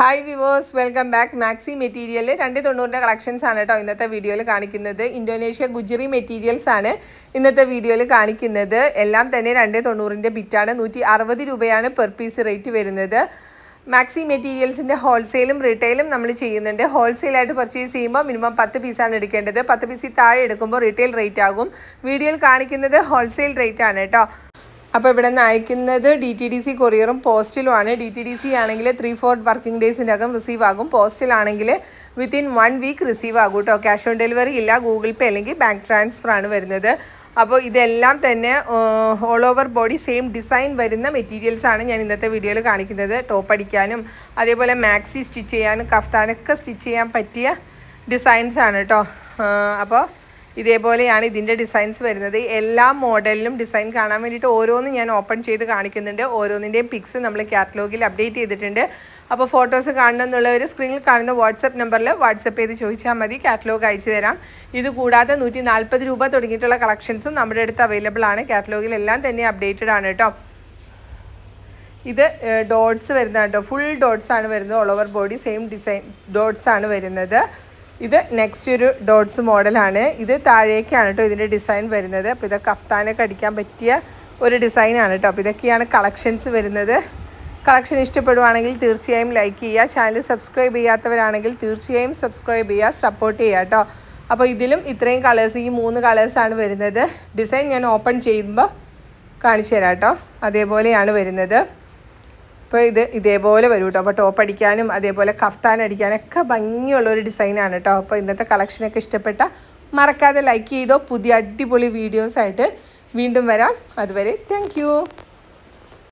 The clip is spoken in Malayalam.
Hi viewers welcome back maxi material രണ്ട് തൊണ്ണൂറിന്റെ കളക്ഷൻസ് ആണ് കേട്ടോ ഇന്നത്തെ വീഡിയോയിൽ കാണിക്കുന്നത്. ഇന്തോനേഷ്യ ഗുജറി മെറ്റീരിയൽസ് ആണ് ഇന്നത്തെ വീഡിയോയിൽ കാണിക്കുന്നത്. എല്ലാം തന്നെ രണ്ട് തൊണ്ണൂറിന്റെ ബിറ്റാണ് നൂറ്റി അറുപത് രൂപയാണ് പെർ പീസ് റേറ്റ് വരുന്നത്. മാക്സി മെറ്റീരിയൽസിന്റെ ഹോൾസെയിലും റീറ്റെയിലും നമ്മൾ ചെയ്യുന്നുണ്ട്. ഹോൾസെയിലായിട്ട് പർച്ചേസ് ചെയ്യുമ്പോൾ മിനിമം പത്ത് പീസാണ് എടുക്കേണ്ടത്. പത്ത് പീസിൽ താഴെ എടുക്കുമ്പോൾ റീറ്റെയിൽ റേറ്റ് ആകും. വീഡിയോയിൽ കാണിക്കുന്നത് ഹോൾസെയിൽ റേറ്റ് ആണ് കേട്ടോ അപ്പോൾ ഇവിടെ നിന്ന് അയക്കുന്നത് ഡി ടി ഡി സി കൊറിയറും പോസ്റ്റിലുമാണ് ഡി ടി ഡി സി ആണെങ്കിൽ ത്രീ ഫോർ വർക്കിംഗ് ഡേയ്സിന്റെ അകം റിസീവ് ആകും. പോസ്റ്റിലാണെങ്കിൽ വിത്തിൻ വൺ വീക്ക് റിസീവ് ആകും കേട്ടോ ക്യാഷ് ഓൺ ഡെലിവറി ഇല്ല ഗൂഗിൾ പേ അല്ലെങ്കിൽ ബാങ്ക് ട്രാൻസ്ഫർ ആണ് വരുന്നത്. അപ്പോൾ ഇതെല്ലാം തന്നെ all over body same design വരുന്ന മെറ്റീരിയൽസ് ആണ് ഞാൻ ഇന്നത്തെ വീഡിയോയിൽ കാണിക്കുന്നത്. ടോപ്പ് അടിക്കാനും അതേപോലെ മാക്സി സ്റ്റിച്ച് ചെയ്യാനും കഫ്താനൊക്കെ സ്റ്റിച്ച് ചെയ്യാൻ പറ്റിയ ഡിസൈൻസ് ആണ് കേട്ടോ അപ്പോൾ ഇതേപോലെയാണ് ഇതിന്റെ ഡിസൈൻസ് വരുന്നത്. എല്ലാ മോഡലിലും ഡിസൈൻ കാണാൻ വേണ്ടിയിട്ട് ഓരോന്നും ഞാൻ ഓപ്പൺ ചെയ്ത് കാണിക്കുന്നുണ്ട്. ഓരോന്നിന്റെയും പിക്സ് നമ്മൾ കാറ്റലോഗിൽ അപ്ഡേറ്റ് ചെയ്തിട്ടുണ്ട്. അപ്പോൾ ഫോട്ടോസ് കാണണമെന്നുള്ളവർ സ്ക്രീനിൽ കാണുന്ന വാട്സപ്പ് നമ്പറിൽ വാട്സപ്പ് ചെയ്ത് ചോദിച്ചാൽ മതി. കാറ്റലോഗ് അയച്ചു തരാം. ഇത് കൂടാതെ നൂറ്റി നാൽപ്പത് രൂപ തുടങ്ങിയിട്ടുള്ള കളക്ഷൻസും നമ്മുടെ അടുത്ത് അവൈലബിൾ ആണ്. കാറ്റലോഗിൽ എല്ലാം തന്നെ അപ്ഡേറ്റഡ് ആണ് കേട്ടോ. ഇത് ഡോട്ട്സ് വരുന്ന കേട്ടോ. ഫുൾ ഡോട്ട്സ് ആണ് വരുന്നത്. All over body same design dots ആണ് വരുന്നത്. ഇത് നെക്സ്റ്റ് ഒരു ഡോട്ട്സ് മോഡലാണ് ഇത് താഴേക്കാണ് കേട്ടോ ഇതിന്റെ ഡിസൈൻ വരുന്നത്. അപ്പോൾ ഇത് കഫ്താനൊക്കെ അടിക്കാൻ പറ്റിയ ഒരു ഡിസൈനാണ് കേട്ടോ അപ്പോൾ ഇതൊക്കെയാണ് കളക്ഷൻസ് വരുന്നത്. കളക്ഷൻ ഇഷ്ടപ്പെടുവാണെങ്കിൽ തീർച്ചയായും ലൈക്ക് ചെയ്യുക. ചാനൽ സബ്സ്ക്രൈബ് ചെയ്യാത്തവരാണെങ്കിൽ തീർച്ചയായും സബ്സ്ക്രൈബ് ചെയ്യുക. സപ്പോർട്ട് ചെയ്യുക കേട്ടോ അപ്പോൾ ഇതിലും ഇത്രയും കളേഴ്സ് ഈ മൂന്ന് കളേഴ്സാണ് വരുന്നത്. ഡിസൈൻ ഞാൻ ഓപ്പൺ ചെയ്യുമ്പോൾ കാണിച്ചു തരാം കേട്ടോ അതേപോലെയാണ് വരുന്നത്. അപ്പോൾ ഇത് ഇതേപോലെ വരും കേട്ടോ അപ്പോൾ ടോപ്പ് അടിക്കാനും അതേപോലെ കഫ്താൻ അടിക്കാനൊക്കെ ഭംഗിയുള്ള ഒരു ഡിസൈനാണ് കേട്ടോ അപ്പോൾ ഇന്നത്തെ കളക്ഷനൊക്കെ ഇഷ്ടപ്പെട്ട മറക്കാതെ ലൈക്ക് ചെയ്തോ. പുതിയ അടിപൊളി വീഡിയോസായിട്ട് വീണ്ടും വരാം. അതുവരെ താങ്ക്